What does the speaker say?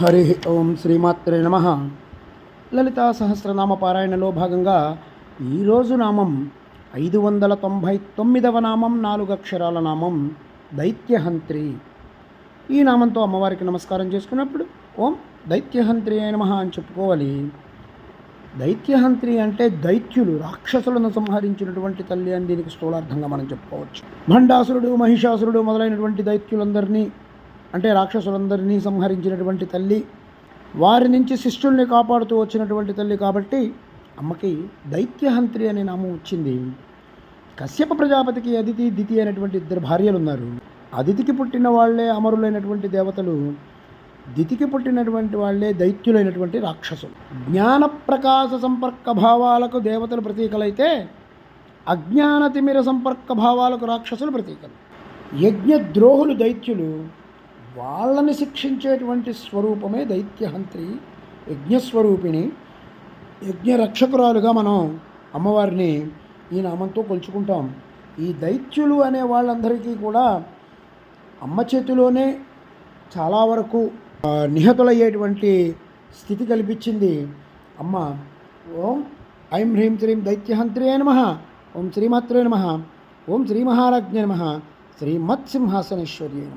హరి ఓం శ్రీమాత్రే నమ. లలితా సహస్రనామ పారాయణలో భాగంగా ఈరోజు నామం ఐదు వందల తొంభై తొమ్మిదవ నామం నాలుగు అక్షరాల నామం దైత్యహంత్రి. ఈ నామంతో అమ్మవారికి నమస్కారం చేసుకున్నప్పుడు ఓం దైత్యహంత్రి అయిన మహా అని చెప్పుకోవాలి. దైత్యహంత్రి అంటే దైత్యులు రాక్షసులను సంహరించినటువంటి తల్లి అని దీనికి స్థూలార్థంగా మనం చెప్పుకోవచ్చు. భండాసురుడు మహిషాసురుడు మొదలైనటువంటి దైత్యులందరినీ అంటే రాక్షసులందరినీ సంహరించినటువంటి తల్లి వారి నుంచి శిష్యుల్ని కాపాడుతూ వచ్చినటువంటి తల్లి కాబట్టి అమ్మకి దైత్యహంత్రి అనే నామం వచ్చింది. కశ్యప ప్రజాపతికి అదితి దితి అనేటువంటి ఇద్దరు భార్యలు ఉన్నారు అదితికి పుట్టిన వాళ్ళే అమరులైనటువంటి దేవతలు. దితికి పుట్టినటువంటి వాళ్ళే దైత్యులైనటువంటి రాక్షసులు. జ్ఞాన ప్రకాశ సంపర్క భావాలకు దేవతలు ప్రతీకలైతే అజ్ఞాన తిమిర సంపర్క భావాలకు రాక్షసులు ప్రతీకలు. యజ్ఞద్రోహులు దైత్యులు వాళ్ళని శిక్షించేటువంటి స్వరూపమే దైత్యహంత్రి యజ్ఞస్వరూపిణి. యజ్ఞరక్షకురాలుగా మనం అమ్మవారిని ఈ నామంతో కొలుచుకుంటాం. ఈ దైత్యులు అనే వాళ్ళందరికీ కూడా అమ్మ చేతిలోనే చాలా వరకు నిహతులయ్యేటువంటి స్థితి కల్పించింది. అమ్మ ఓం ఐం హ్రీం శ్రీం దైత్యహంత్రే నమ ఓం శ్రీమాత్రే నమ ఓం శ్రీ మహారాజ్ఞ నమ శ్రీమత్సింహాసనేశ్వర్యే